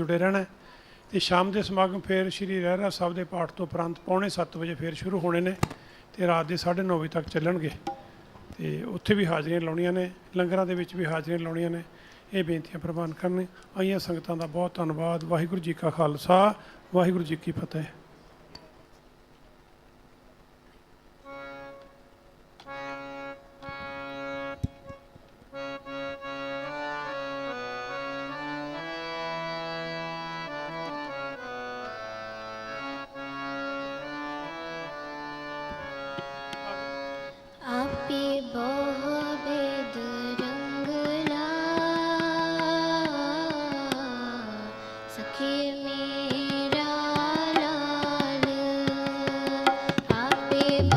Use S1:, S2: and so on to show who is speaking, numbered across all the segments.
S1: ਜੁੜੇ ਰਹਿਣਾ ਹੈ। ਤੇ ਸ਼ਾਮ ਦੇ ਸਮਾਗਮ ਫਿਰ ਸ਼੍ਰੀ ਰਹਿਰਾ ਸਾਹਿਬ ਦੇ ਪਾਠ ਤੋਂ ਉਪਰੰਤ ਪੌਣੇ 7 ਵਜੇ ਫਿਰ ਸ਼ੁਰੂ ਹੋਣੇ ਨੇ ਤੇ ਰਾਤ ਦੇ 9:30 ਵਜੇ ਤੱਕ ਚੱਲਣਗੇ। ਤੇ ਉੱਥੇ ਵੀ ਹਾਜ਼ਰੀਆਂ ਲਾਉਣੀਆਂ ਨੇ, ਲੰਗਰਾਂ ਦੇ ਵਿੱਚ ਵੀ ਹਾਜ਼ਰੀਆਂ ਲਾਉਣੀਆਂ ਨੇ। ਇਹ ਬੇਨਤੀਆਂ ਪ੍ਰਵਾਨ ਕਰਨੇ ਆਈਆਂ ਸੰਗਤਾਂ ਦਾ ਬਹੁਤ ਧੰਨਵਾਦ। ਵਾਹਿਗੁਰੂ ਜੀ ਕਾ ਖਾਲਸਾ, ਵਾਹਿਗੁਰੂ ਜੀ ਕੀ ਫਤਿਹ।
S2: রে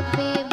S2: पे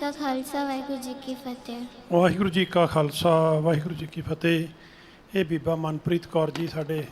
S2: ਕਾ ਖਾਲਸਾ, ਵਾਹਿਗੁਰੂ ਜੀ ਕੀ ਫਤਿਹ।
S1: ਵਾਹਿਗੁਰੂ ਜੀ ਕਾ ਖਾਲਸਾ, ਵਾਹਿਗੁਰੂ ਜੀ ਕੀ ਫਤਿਹ। ਇਹ ਬੀਬਾ ਮਨਪ੍ਰੀਤ ਕੌਰ ਜੀ ਸਾਡੇ